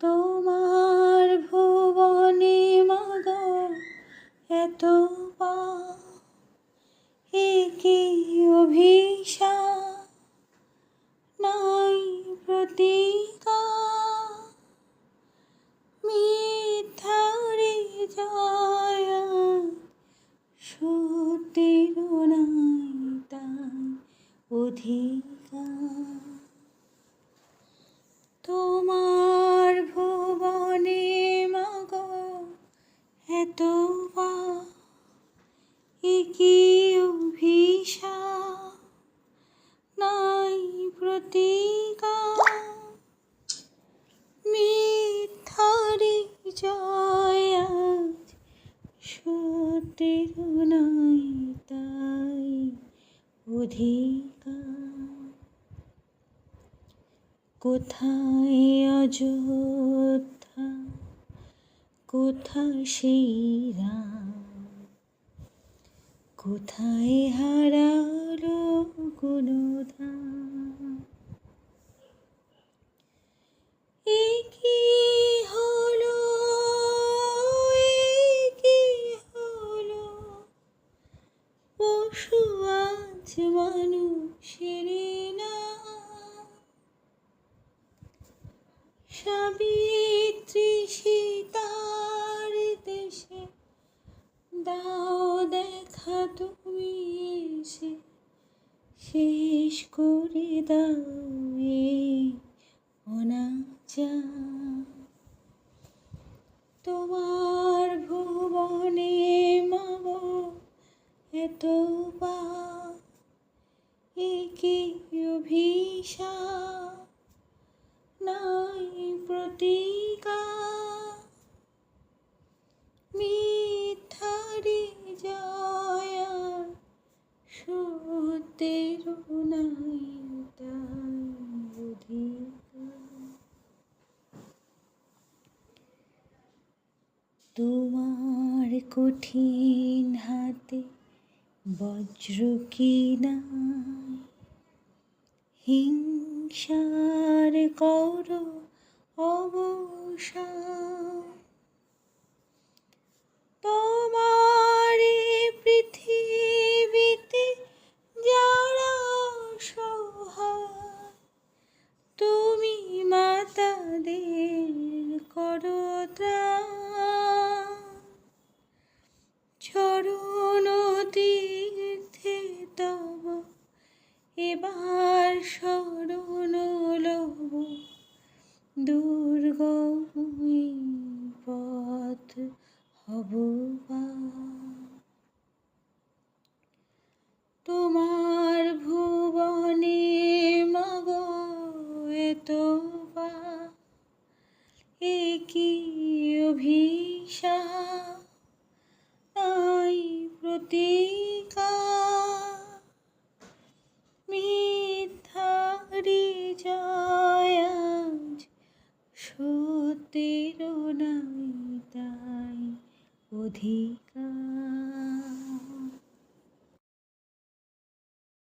তোমার এত বা একই অভিশা নাই প্রতিকা মিথ্যারে জয় আজ সত্যের নাই তাই অধিকার। কোথায় অযোধ্যা কোথায় সেই রাম? কোথায় হারালো গুণধাম এ কি হলো? কি হলো? পশু আজ মানুষের না। সাবিত্রী দাও দেখা তুমি এসে, শেষ করে দাও এই অনাচার তোমার ভুবনে মাগ এত বা একে অভিশাপ, নাই প্রতিকা তোমার কঠিন হাতে বজ্র কি নাই হিংসার কর অবসান দুর্গমী পথ হব। তোমার ভুবনে মগ এত একই অভিশাপ সত্যের নাই তাই অধিকার